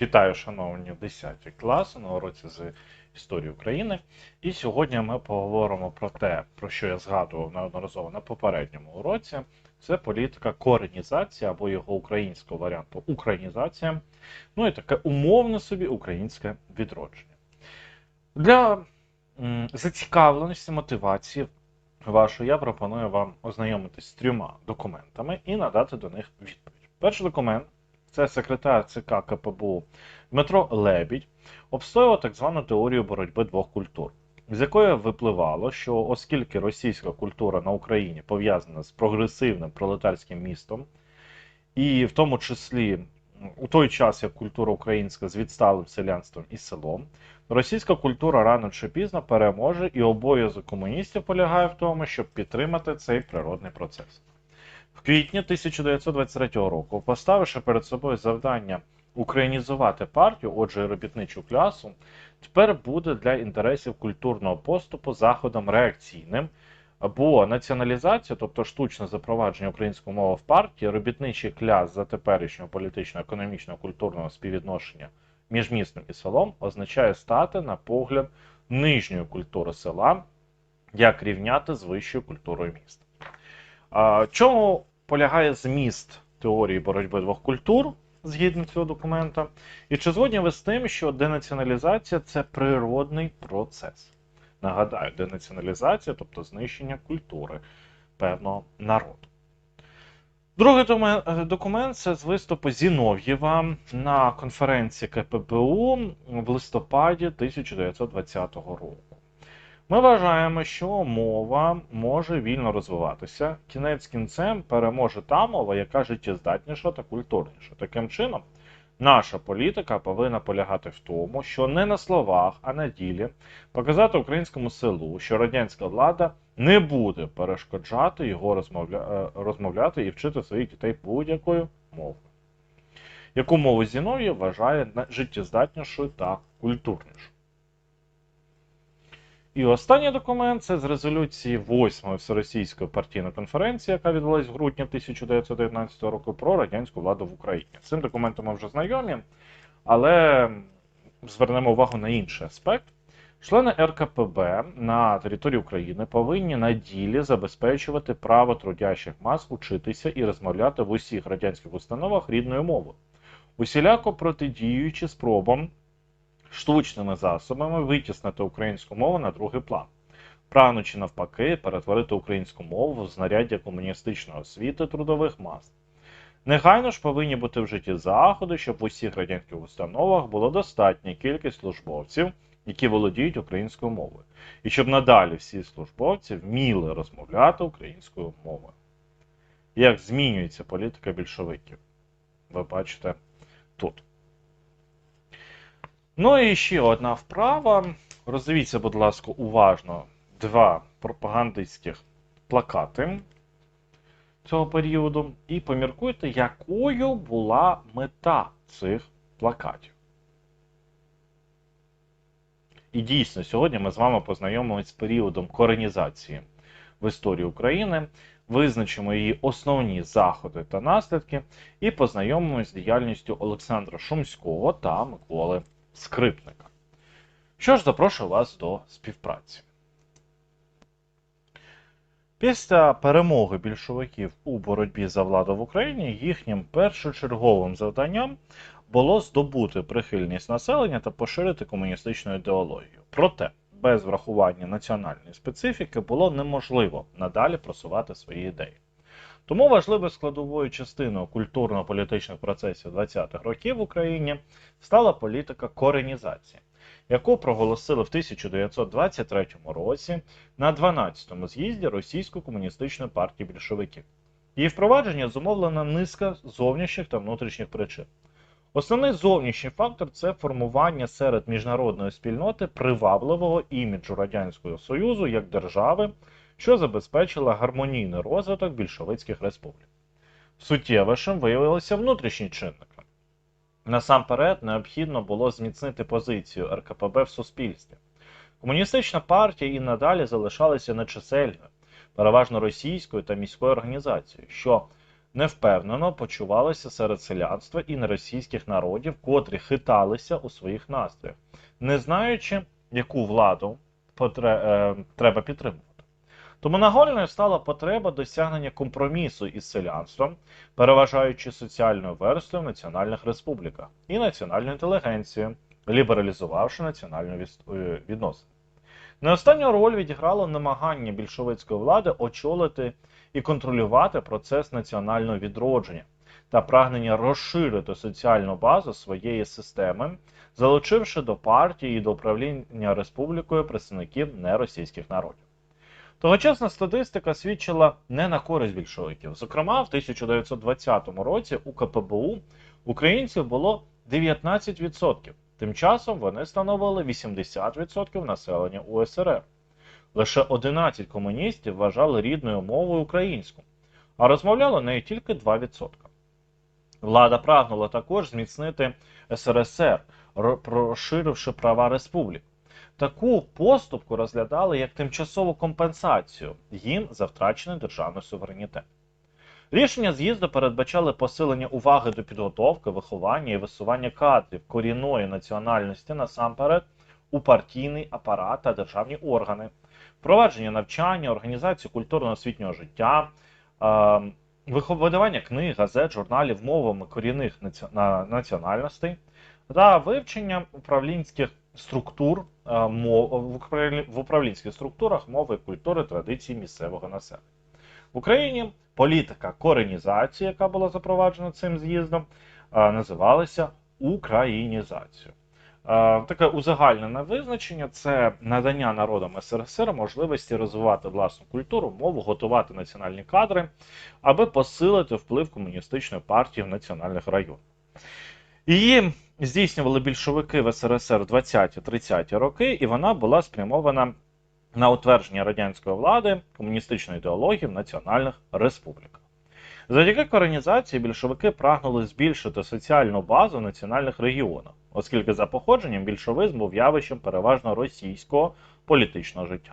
Вітаю, шановні 10 класи на уроці з історії України. І сьогодні ми поговоримо про те, про що я згадував неодноразово на попередньому уроці. Це політика коренізації або його українського варіанту українізація. Ну і таке умовне собі українське відродження. Для зацікавленості мотивації вашої я пропоную вам ознайомитись з трьома документами і надати до них відповідь. Перший документ це секретар ЦК КПБУ Дмитро Лебідь обстоював так звану теорію боротьби двох культур, з якої випливало, що оскільки російська культура на Україні пов'язана з прогресивним пролетарським містом, і в тому числі у той час, як культура українська з відсталим селянством і селом, російська культура рано чи пізно переможе, і обов'язок комуністів полягає в тому, щоб підтримати цей природний процес. В квітні 1923 року, поставивши перед собою завдання українізувати партію, отже, робітничу класу, тепер буде для інтересів культурного поступу заходом реакційним, бо націоналізація, тобто штучне запровадження української мови в партії, робітничий кляс за теперішнього політичного, економічного, культурного співвідношення між містом і селом означає стати, на погляд, нижньої культури села, як рівняти з вищою культурою міста. Чому полягає зміст теорії боротьби двох культур згідно цього документа? І чи згодні ви з тим, що денаціоналізація це природний процес? Нагадаю, денаціоналізація, тобто знищення культури певного народу. Другий е, документ це з виступу Зінов'єва на конференції КПБУ в листопаді 1920 року. Ми вважаємо, що мова може вільно розвиватися. Кінець кінцем переможе та мова, яка життєздатніша та культурніша. Таким чином, наша політика повинна полягати в тому, що не на словах, а на ділі показати українському селу, що радянська влада не буде перешкоджати його розмовля... е, розмовляти і вчити своїх дітей будь-якою мовою. Яку мову Зінов'єв вважає життєздатнішою та культурнішою. І останній документ це з резолюції 8-ї Всеросійської партійної конференції, яка відбулась в грудні 1919 року про радянську владу в Україні. З цим документом ми вже знайомі, але звернемо увагу на інший аспект. Члени РКПБ на території України повинні на ділі забезпечувати право трудящих мас учитися і розмовляти в усіх радянських установах рідною мовою, усіляко протидіючи спробам штучними засобами витіснити українську мову на другий план, прагнучи навпаки перетворити українську мову в знаряддя комуністичної освіти трудових мас. Негайно ж повинні бути вжиті заходи, щоб в усіх радянських установах було достатня кількість службовців, які володіють українською мовою, і щоб надалі всі службовці вміли розмовляти українською мовою. Як змінюється політика більшовиків? Ви бачите тут. Ну і ще одна вправа. Роздивіться, будь ласка, уважно два пропагандистських плакати цього періоду і поміркуйте, якою була мета цих плакатів. І дійсно, сьогодні ми з вами познайомимося з періодом коренізації в історії України, визначимо її основні заходи та наслідки, і познайомимося з діяльністю Олександра Шумського та Миколи Скрипника. Що ж, запрошую вас до співпраці. Після перемоги більшовиків у боротьбі за владу в Україні їхнім першочерговим завданням було здобути прихильність населення та поширити комуністичну ідеологію. Проте, без врахування національної специфіки було неможливо надалі просувати свої ідеї. Тому важливою складовою частиною культурно-політичних процесів 20-х років в Україні стала політика коренізації, яку проголосили в 1923 році на 12-му з'їзді Російської комуністичної партії більшовиків. Її впровадження зумовлена низка зовнішніх та внутрішніх причин. Основний зовнішній фактор це формування серед міжнародної спільноти привабливого іміджу Радянського Союзу як держави, що забезпечила гармонійний розвиток більшовицьких республік. Суттєвішим виявилися внутрішні чинники. Насамперед, необхідно було зміцнити позицію РКПБ в суспільстві. Комуністична партія і надалі залишалася нечисельною, переважно російською та міською організацією, що невпевнено почувалися серед селянства і неросійських народів, котрі хиталися у своїх настроях, не знаючи, яку владу потре- е, треба підтримувати. Тому нагальною стала потреба досягнення компромісу із селянством, переважаючи соціальною верствою в національних республіках і національну інтелігенцію, лібералізувавши національну е, відносини. Не останню роль відіграло намагання більшовицької влади очолити і контролювати процес національного відродження та прагнення розширити соціальну базу своєї системи, залучивши до партії і до управління республікою представників неросійських народів. Тогочасна статистика свідчила не на користь більшовиків. Зокрема, в 1920 році у КПБУ українців було 19%. Тим часом вони становили 80% населення УСРР. Лише 11 комуністів вважали рідною мовою українську, а розмовляли нею тільки 2%. Влада прагнула також зміцнити СРСР, розширивши права республік. Таку поступку розглядали як тимчасову компенсацію їм за втрачений державний суверенітет. Рішення з'їзду передбачали посилення уваги до підготовки, виховання і висування кадрів корінної національності насамперед у партійний апарат та державні органи, впровадження навчання, організацію культурно-освітнього життя, видавання книг, газет, журналів мовами корінних національностей та вивчення управлінських структур в управлінських структурах мови, культури, традицій місцевого населення. В Україні політика коренізації, яка була запроваджена цим з'їздом, називалася українізацією. Таке узагальнене визначення це надання народам СРСР можливості розвивати власну культуру, мову, готувати національні кадри, аби посилити вплив комуністичної партії в національних районах. Її здійснювали більшовики в СРСР в 20-30-ті роки, і вона була спрямована на утвердження радянської влади, комуністичної ідеології в національних республіках. Завдяки коренізації більшовики прагнули збільшити соціальну базу в національних регіонах, оскільки за походженням більшовизм був явищем переважно російського політичного життя.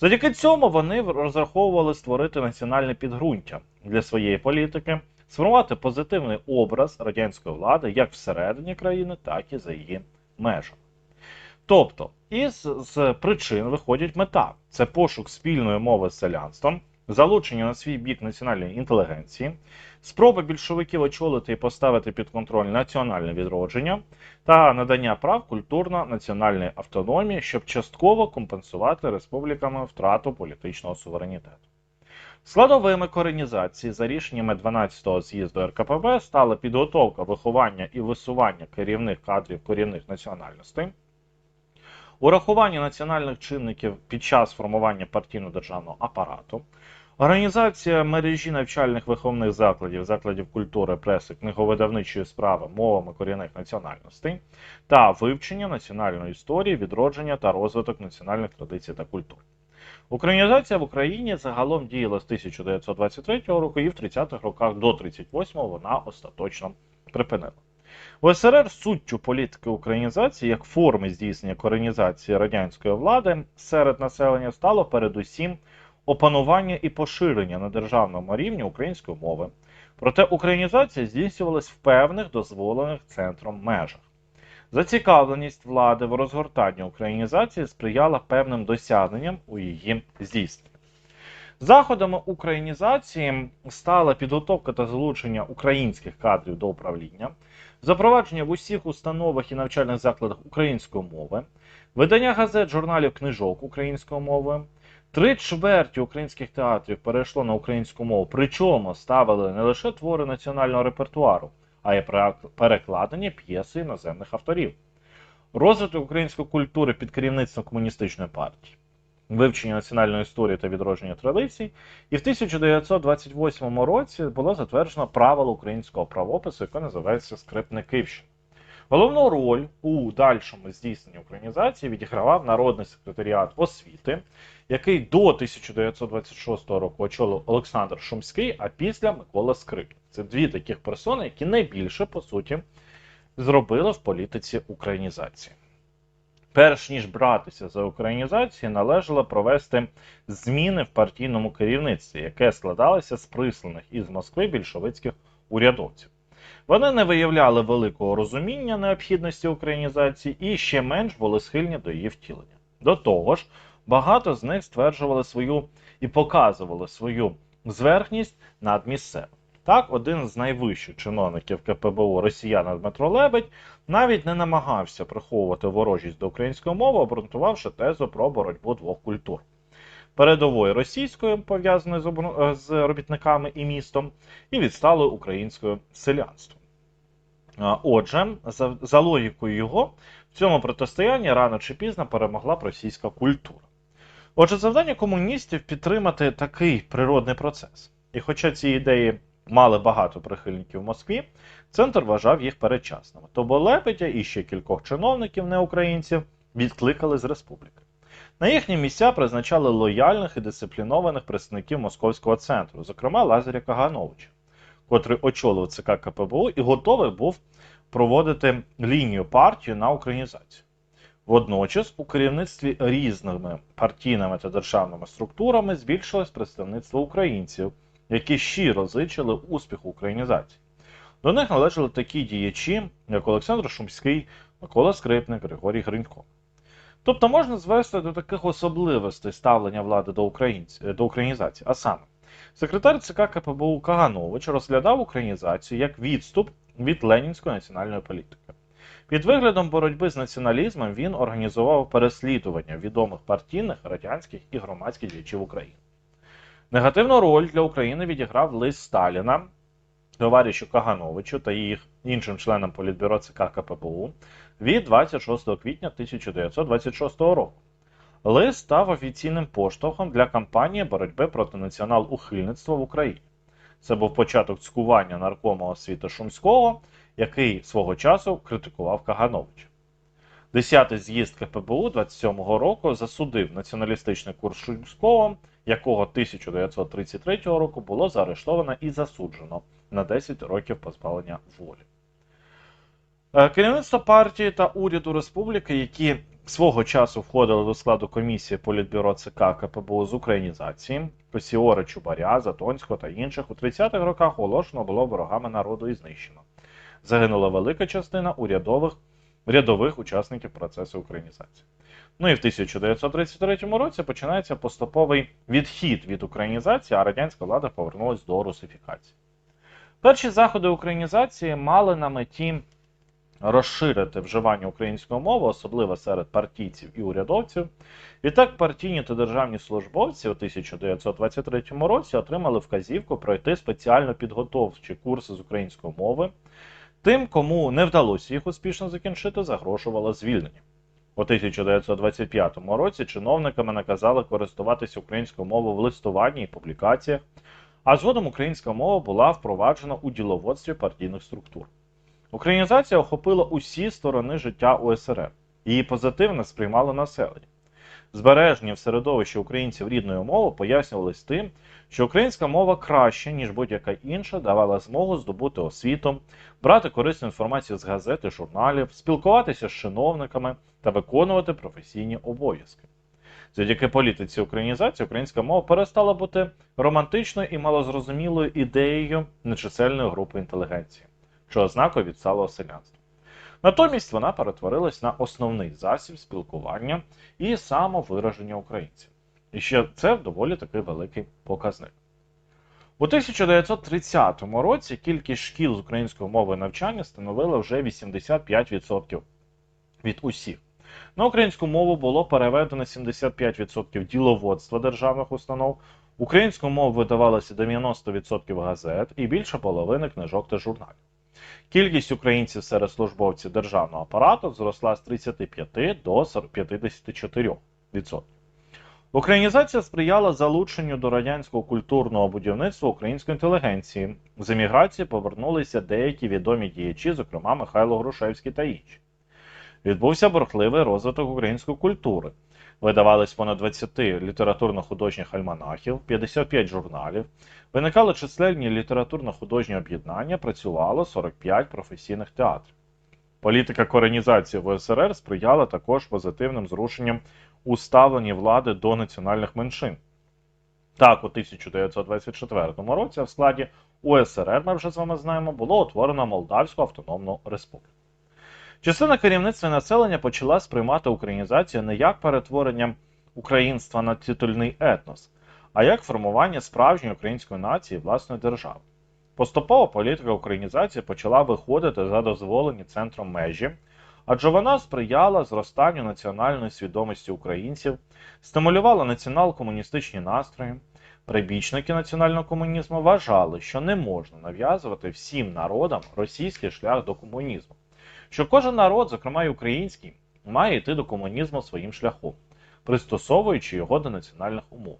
Завдяки цьому вони розраховували створити національне підґрунтя для своєї політики, сформувати позитивний образ радянської влади як всередині країни, так і за її межами. Тобто, із з причин виходить мета: це пошук спільної мови з селянством, залучення на свій бік національної інтелігенції, спроба більшовиків очолити і поставити під контроль національне відродження та надання прав культурно-національної автономії, щоб частково компенсувати республіками втрату політичного суверенітету. Складовими коренізації за рішеннями 12-го з'їзду РКПБ стала підготовка, виховання і висування керівних кадрів корінних національностей, урахування національних чинників під час формування партійно-державного апарату, організація мережі навчальних виховних закладів, закладів культури, преси, книговидавничої справи мовами корінних національностей та вивчення національної історії, відродження та розвиток національних традицій та культур. Українізація в Україні загалом діяла з 1923 року і в 30-х роках до 38-го вона остаточно припинила. В СРР суттю політики українізації як форми здійснення коренізації радянської влади серед населення стало передусім опанування і поширення на державному рівні української мови. Проте українізація здійснювалась в певних дозволених центром межах. Зацікавленість влади в розгортанні українізації сприяла певним досягненням у її здійсненні. Заходами українізації стала підготовка та залучення українських кадрів до управління, запровадження в усіх установах і навчальних закладах української мови, видання газет, журналів, книжок українською мовою. Три чверті українських театрів перейшло на українську мову, причому ставили не лише твори національного репертуару, а й перекладені п'єси іноземних авторів, розвиток української культури під керівництвом комуністичної партії, вивчення національної історії та відродження традицій. І в 1928 році було затверджено правило українського правопису, яке називається Скрипниківщина. Головну роль у дальшому здійсненні українізації відігравав Народний секретаріат освіти, який до 1926 року очолив Олександр Шумський, а після Микола Скрипник. Це дві таких персони, які найбільше, по суті, зробили в політиці українізації. перш ніж братися за українізацію, належало провести зміни в партійному керівництві, яке складалося з присланих із Москви більшовицьких урядовців. Вони не виявляли великого розуміння необхідності українізації і ще менш були схильні до її втілення. До того ж, багато з них стверджували свою і показували свою зверхність над місцевим. Так, один з найвищих чиновників КПБУ росіянин Дмитро Лебедь навіть не намагався приховувати ворожість до української мови, обґрунтувавши тезу про боротьбу двох культур. Передовою російською, пов'язаною е, з робітниками і містом, і відсталою українською селянством. Отже, за логікою його, в цьому протистоянні рано чи пізно перемогла б російська культура. Отже, завдання комуністів підтримати такий природний процес. І хоча ці ідеї мали багато прихильників в Москві, центр вважав їх передчасними. Тобто Лепетя і ще кількох чиновників неукраїнців відкликали з республіки. На їхні місця призначали лояльних і дисциплінованих представників московського центру, зокрема Лазаря Кагановича, котрий очолив ЦК КПБУ і готовий був проводити лінію партії на українізацію. Водночас у керівництві різними партійними та державними структурами збільшилось представництво українців, які щиро зичили успіху українізації. До них належали такі діячі, як Олександр Шумський, Микола Скрипник, Григорій Гринько. Тобто можна звести до таких особливостей ставлення влади до, до українізації. А саме, секретар ЦК КПБУ Каганович розглядав українізацію як відступ від ленінської національної політики. Під виглядом боротьби з націоналізмом він організував переслідування відомих партійних, радянських і громадських діячів України. Негативну роль для України відіграв лист Сталіна, товаришу Кагановичу та їх іншим членам Політбюро ЦК КПБУ від 26 квітня 1926 року. Лист став офіційним поштовхом для кампанії боротьби проти націонал-ухильництва в Україні. Це був початок цькування наркома освіти Шумського, який свого часу критикував Кагановича. Десятий з'їзд КПБУ 27-го року засудив націоналістичний курс Шумського, якого 1933 року було заарештовано і засуджено на 10 років позбавлення волі. Е, Керівництво партії та уряду республіки, які свого часу входили до складу комісії Політбюро ЦК КПБУ з українізації, Косіора Чубаря, Затонського та інших у 30-х роках оголошено було ворогами народу і знищено. Загинула велика частина урядових рядових учасників процесу українізації. Ну і в 1933 році починається поступовий відхід від українізації, а радянська влада повернулася до русифікації. Перші заходи українізації мали на меті розширити вживання української мови, особливо серед партійців і урядовців. Відтак, партійні та державні службовці у 1923 році отримали вказівку пройти спеціально підготовчі курси з української мови. Тим, кому не вдалося їх успішно закінчити, загрожувало звільнення. У 1925 році чиновниками наказали користуватися українською мовою в листуванні і публікаціях, а згодом українська мова була впроваджена у діловодстві партійних структур. Українізація охопила усі сторони життя УСРР. Її позитивно сприймало населення. Збереження в середовищі українців рідної мови пояснювалось тим, що українська мова краще, ніж будь-яка інша, давала змогу здобути освіту, брати корисну інформацію з газет і журналів, спілкуватися з чиновниками та виконувати професійні обов'язки. Завдяки політиці українізації українська мова перестала бути романтичною і малозрозумілою ідеєю нечисельної групи інтелігенції, що ознакою відсталого селянства. Натомість вона перетворилась на основний засіб спілкування і самовираження українців. І ще це доволі такий великий показник. У 1930 році кількість шкіл з української мови навчання становила вже 85% від усіх. На українську мову було переведено 75% діловодства державних установ, українською мовою видавалося 90% газет і більше половини книжок та журналів. Кількість українців серед службовців державного апарату зросла з 35 до 54%. Українізація сприяла залученню до радянського культурного будівництва української інтелігенції. З еміграції повернулися деякі відомі діячі, зокрема Михайло Грушевський та інші. Відбувся бурхливий розвиток української культури. Видавались понад 20 літературно-художніх альманахів, 55 журналів, виникали численні літературно-художні об'єднання, працювало 45 професійних театрів. Політика коренізації в УСРР сприяла також позитивним зрушенням у ставленні влади до національних меншин. Так, у 1924 році в складі УСРР, ми вже з вами знаємо, було утворено Молдавську Автономну Республіку. Частина керівництва населення почала сприймати українізацію не як перетворення українства на титульний етнос, а як формування справжньої української нації власної держави. Поступово політика українізації почала виходити за дозволені центром межі, адже вона сприяла зростанню національної свідомості українців, стимулювала націонал-комуністичні настрої. Прибічники національного комунізму вважали, що не можна нав'язувати всім народам російський шлях до комунізму, що кожен народ, зокрема й український, має йти до комунізму своїм шляхом, пристосовуючи його до національних умов.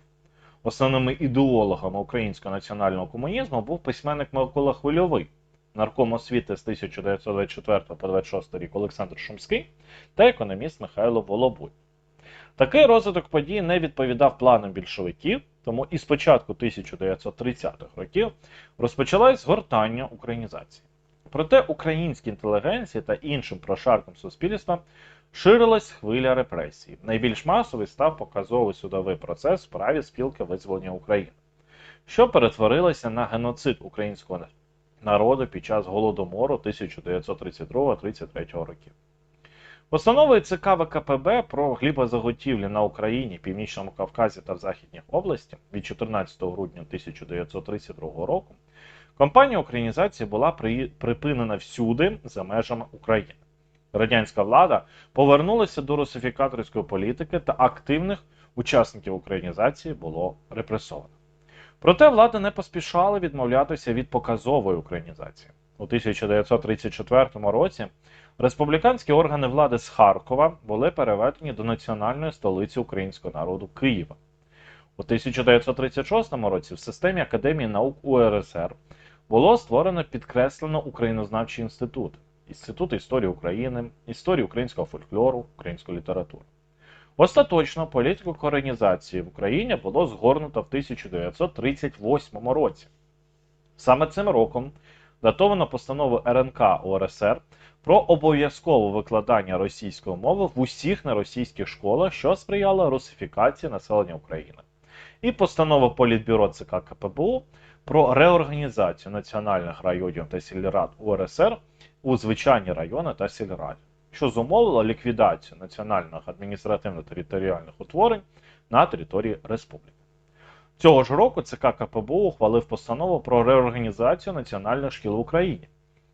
Основними ідеологами українського національного комунізму був письменник Микола Хвильовий, нарком освіти з 1924 по 26 рік Олександр Шумський та економіст Михайло Волобуй. Такий розвиток подій не відповідав планам більшовиків, тому і з початку 1930-х років розпочалось згортання українізації. Проте українській інтелігенції та іншим прошаркам суспільства ширилась хвиля репресій. Найбільш масовий став показовий судовий процес в справі спілки визволення України, що перетворилося на геноцид українського народу під час голодомору 1932-33 років. Постановою ЦК ВКПБ про глібозаготівлі на Україні, Північному Кавказі та в Західній області від 14 грудня 1932 року кампанія українізації була припинена всюди за межами України. Радянська влада повернулася до русифікаторської політики та активних учасників українізації було репресовано. Проте влада не поспішала відмовлятися від показової українізації. У 1934 році республіканські органи влади з Харкова були переведені до національної столиці українського народу Києва. У 1936 році в системі Академії наук УРСР було створено підкреслено Українознавчий інститут, Інститут історії України, історії українського фольклору, української літератури. Остаточно політику коренізації в Україні було згорнуто в 1938 році. Саме цим роком датовано постанову РНК УРСР про обов'язкове викладання російської мови в усіх неросійських школах, що сприяло русифікації населення України, і постанова Політбюро ЦК КПБУ про реорганізацію національних районів та сільрад УРСР у звичайні райони та сільради, що зумовило ліквідацію національних адміністративно-територіальних утворень на території республіки. Цього ж року ЦК КПБУ ухвалив постанову про реорганізацію національних шкіл в Україні,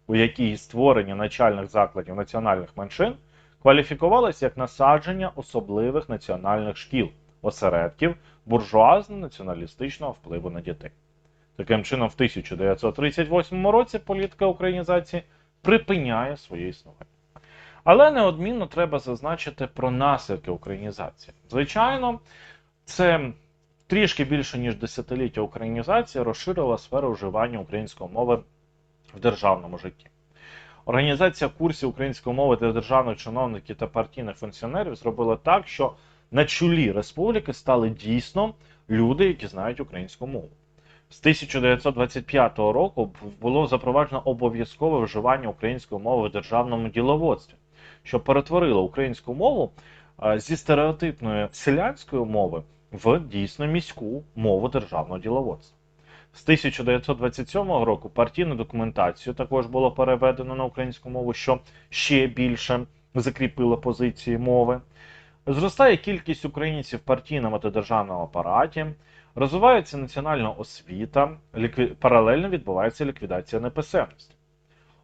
у якій створення начальних закладів національних меншин кваліфікувалося як насадження особливих національних шкіл, осередків буржуазно-націоналістичного впливу на дітей. Таким чином, в 1938 році політика українізації припиняє своє існування. Але неодмінно треба зазначити про наслідки українізації. Звичайно, це трішки більше ніж десятиліття українізації розширила сферу вживання української мови в державному житті. Організація курсів української мови для державних чиновників та партійних функціонерів зробила так, що на чолі республіки стали дійсно люди, які знають українську мову. З 1925 року було запроваджено обов'язкове вживання української мови в державному діловодстві, що перетворило українську мову зі стереотипної селянської мови в дійсно міську мову державного діловодства. З 1927 року партійну документацію також було переведено на українську мову, що ще більше закріпило позиції мови. Зростає кількість українців в партійному та державному апараті, розвивається національна освіта, лікві... паралельно відбувається ліквідація неписемності.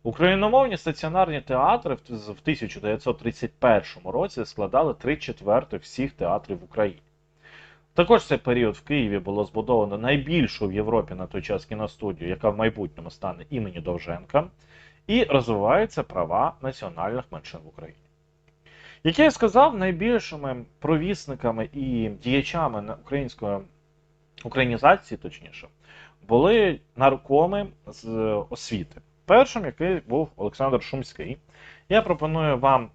Україномовні стаціонарні театри в в 1931 році складали 3 четверти всіх театрів в Україні. Також цей період в Києві було збудовано найбільшу в Європі на той час кіностудію, яка в майбутньому стане імені Довженка, і розвиваються права національних меншин в Україні. Як я і сказав, найбільшими провісниками і діячами української українізації, точніше, були наркоми з освіти. Першим, який був Олександр Шумський. Я пропоную вам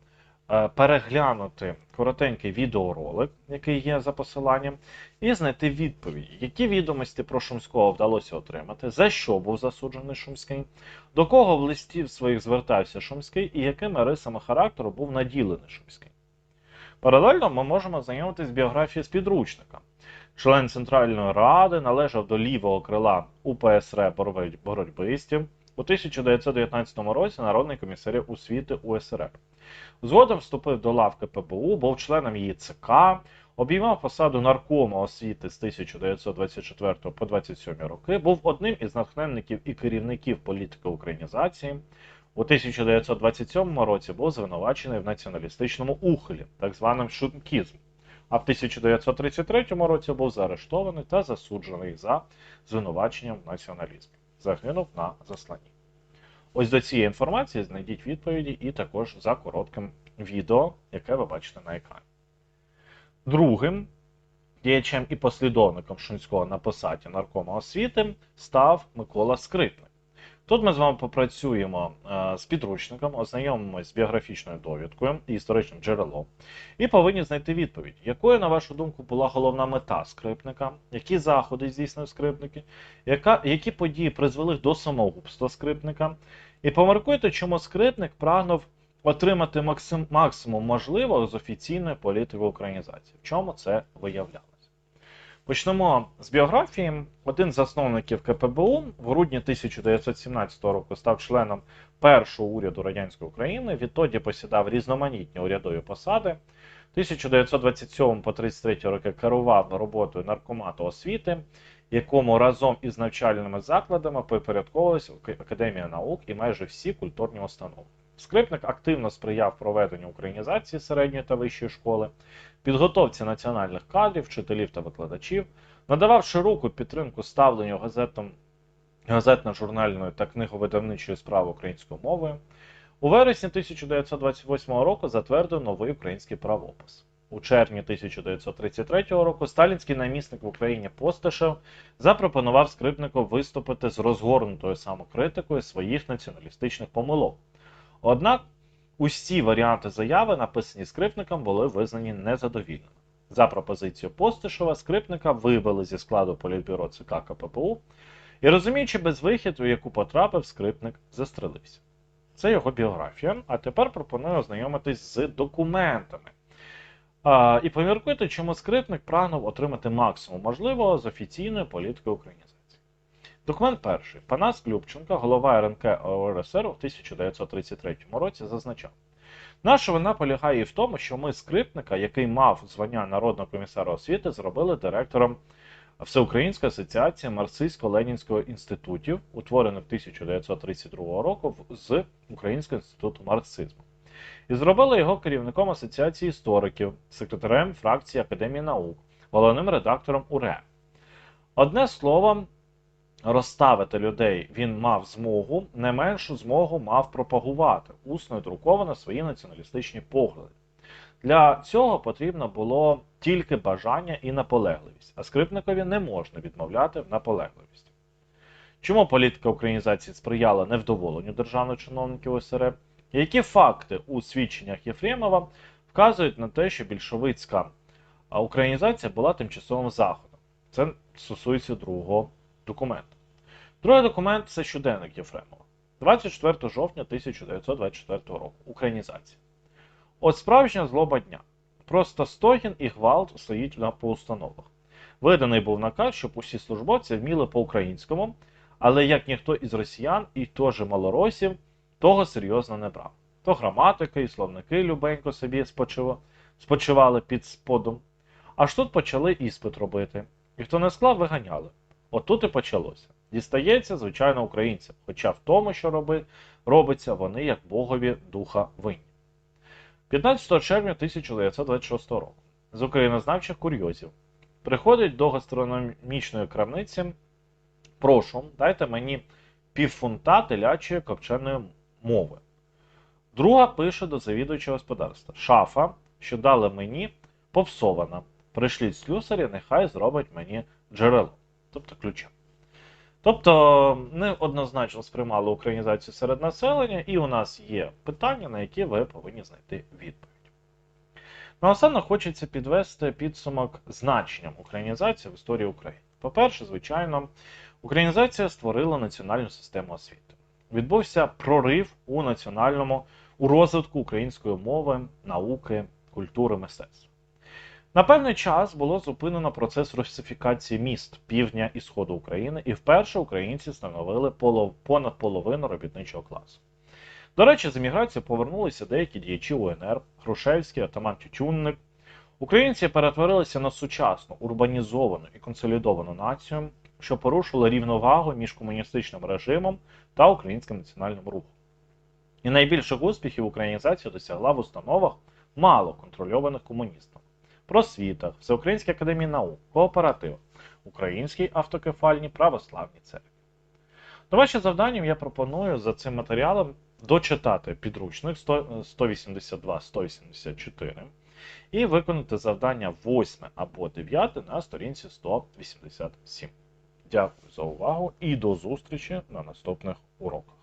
е, переглянути коротенький відеоролик, який є за посиланням, і знайти відповіді, які відомості про Шумського вдалося отримати, за що був засуджений Шумський, до кого в листів своїх звертався Шумський і якими рисами характеру був наділений Шумський. Паралельно ми можемо знайомитись біографією з підручника. Член Центральної Ради належав до лівого крила УПСР боротьбистів. У 1919 році народний комісаріат освіти УСРР. Згодом вступив до лав КПБУ, був членом її ЦК, обіймав посаду наркома освіти з 1924 по 27 роки, був одним із натхненників і керівників політики українізації. У 1927 році був звинувачений в націоналістичному ухилі, так званим шумкізм. А в 1933 році був заарештований та засуджений за звинуваченням в націоналізмі. Загинув на засланні. Ось до цієї інформації знайдіть відповіді і також за коротким відео, яке ви бачите на екрані. Другим діячем і послідовником Шумського на посаді наркома освіти став Микола Скрипник. Тут ми з вами попрацюємо е, з підручником, ознайомимося з біографічною довідкою і історичним джерелом, і повинні знайти відповідь, якою, на вашу думку, була головна мета скрипника, які заходи здійснив скрипники, яка, які події призвели до самогубства скрипника, і помаркуйте, чому скрипник прагнув отримати максим, максимум можливого з офіційної політики українізації. В чому це виявлялося? Почнемо з біографії. Один з засновників КПБУ в грудні 1917 року став членом першого уряду радянської України. Відтоді посідав різноманітні урядові посади. 1927 по 33 роки керував роботою наркомату освіти, якому разом із навчальними закладами підпорядковувалися Академія наук і майже всі культурні установи. Скрипник активно сприяв проведенню українізації середньої та вищої школи, підготовці національних кадрів, вчителів та викладачів, надавав широку підтримку ставленню газетам, газетно-журнальної та книговидавничої справи українською мовою. У вересні 1928 року затвердив новий український правопис. У червні 1933 року сталінський намісник в Україні Постишев запропонував скрипнику виступити з розгорнутою самокритикою своїх націоналістичних помилок. Однак усі варіанти заяви, написані скрипником, були визнані незадовільними. За пропозицією Постишева, скрипника вивели зі складу політбюро ЦК КППУ і, розуміючи безвихід, у яку потрапив, скрипник застрелився. Це його біографія. А тепер пропоную ознайомитись з документами. А, і поміркуйте, чому скрипник прагнув отримати максимум можливого з офіційної політики українізації. Документ перший. Панас Любченко, голова РНК ОРСР у 1933 році, зазначав: наша вина полягає і в тому, що ми скрипника, який мав звання народного комісара освіти, зробили директором Всеукраїнської асоціації марксистсько-ленінського інститутів, утворених 1932 року з Українського інституту марксизму. І зробили його керівником Асоціації істориків, секретарем фракції Академії наук, головним редактором УРЕ. Одне слово, розставити людей він мав змогу, не меншу змогу мав пропагувати усно і друковано свої націоналістичні погляди. Для цього потрібно було тільки бажання і наполегливість, а скрипникові не можна відмовляти в наполегливості. Чому політика українізації сприяла невдоволенню державних чиновників ОСР? Які факти у свідченнях Єфремова вказують на те, що більшовицька українізація була тимчасовим заходом? Це стосується другого документу. Другий документ це щоденник Єфремова. 24 жовтня 1924 року. Українізація. От справжня злоба дня. Просто стогін і гвалт стоїть на по установах. Виданий був наказ, щоб усі службовці вміли по-українському, але як ніхто із росіян і теж малоросів того серйозно не брав. То граматики і словники любенько собі спочивали під сподом. Аж тут почали іспит робити. І хто не склав, виганяли. Отут і почалося. Дістається, звичайно, українцям, хоча в тому, що роби, робиться, вони як богові духа винні. 15 червня 1926 року з українознавчих курйозів приходить до гастрономічної крамниці. Прошу, дайте мені півфунта телячої копченої мови. Друга пише до завідувача господарства: Шафа, що дали мені, попсована. Пришліть слюсаря, нехай зробить мені джерело, тобто ключа. Тобто неоднозначно сприймали українізацію серед населення, і у нас є питання, на які ви повинні знайти відповідь. Наостанок хочеться підвести підсумок значенням українізації в історії України. По-перше, звичайно, українізація створила національну систему освіти. Відбувся прорив у національному у розвитку української мови, науки, культури, мистецтва. На певний час було зупинено процес русифікації міст півдня і сходу України, і вперше українці становили понад половину робітничого класу. До речі, з еміграції повернулися деякі діячі УНР, Грушевський, Атаман Тютюнник. Українці перетворилися на сучасну, урбанізовану і консолідовану націю, що порушила рівновагу між комуністичним режимом та українським національним рухом. І найбільших успіхів українізація досягла в установах, мало контрольованих комуністами просвітах, Всеукраїнській академії наук, кооперативах, Українській автокефальній православній церкві. Домашнім завданням я пропоную за цим матеріалом дочитати підручник 182-184 і виконати завдання 8 або 9 на сторінці 187. Дякую за увагу і до зустрічі на наступних уроках.